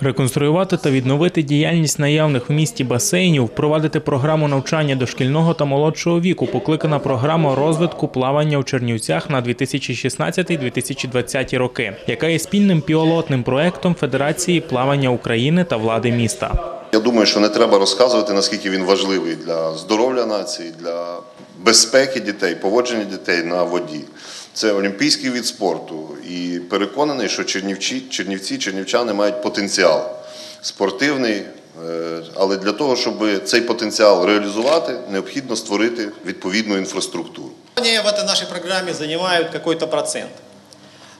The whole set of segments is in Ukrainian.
Реконструювати та відновити діяльність наявних в місті басейнів, впровадити програму навчання дошкільного та молодшого віку, покликана програма розвитку плавання у Чернівцях на 2016-2020 роки, яка є спільним пілотним проектом Федерації плавання України та влади міста. Я думаю, що не треба розказувати, наскільки він важливий для здоров'я нації, для безпеки дітей, поводження дітей на воді. Це олімпійський від спорту. І переконаний, що чернівці, чернівці чернівчани мають потенціал спортивний. е, Але для того, щоб цей потенціал реалізувати, необхідно створити відповідну інфраструктуру. Они в этой нашей программе занимают какой-то процент.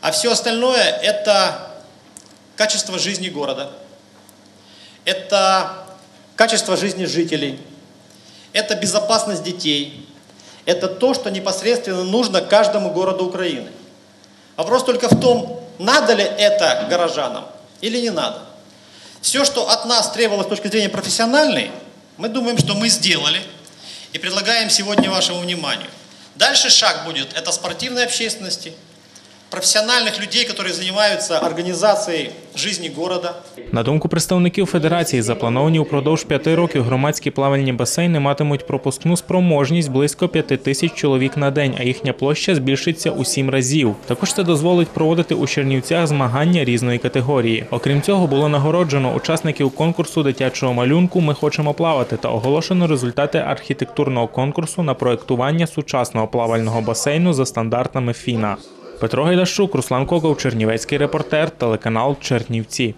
А все остальное – это качество жизни города, это качество жизни жителей, это безопасность детей, это то, что непосредственно нужно каждому городу Украины. Вопрос только в том, надо ли это горожанам или не надо. Все, что от нас требовалось с точки зрения профессиональной, мы думаем, что мы сделали и предлагаем сегодня вашему вниманию. Дальше шаг будет – это спортивной общественности, профессиональных людей, которые занимаются организацией жизни города, На думку представників федерації, заплановані упродовж п'яти років громадські плавальні басейни матимуть пропускну спроможність близько п'яти тисяч чоловік на день, а їхня площа збільшиться у сім разів. Також це дозволить проводити у Чернівцях змагання різної категорії. Окрім цього, було нагороджено учасників конкурсу дитячого малюнку Ми хочемо плавати та оголошено результати архітектурного конкурсу на проектування сучасного плавального басейну за стандартами ФІНА. Петро Гайдащук, Руслан Коков, Чернівецький репортер, телеканал Чернівці.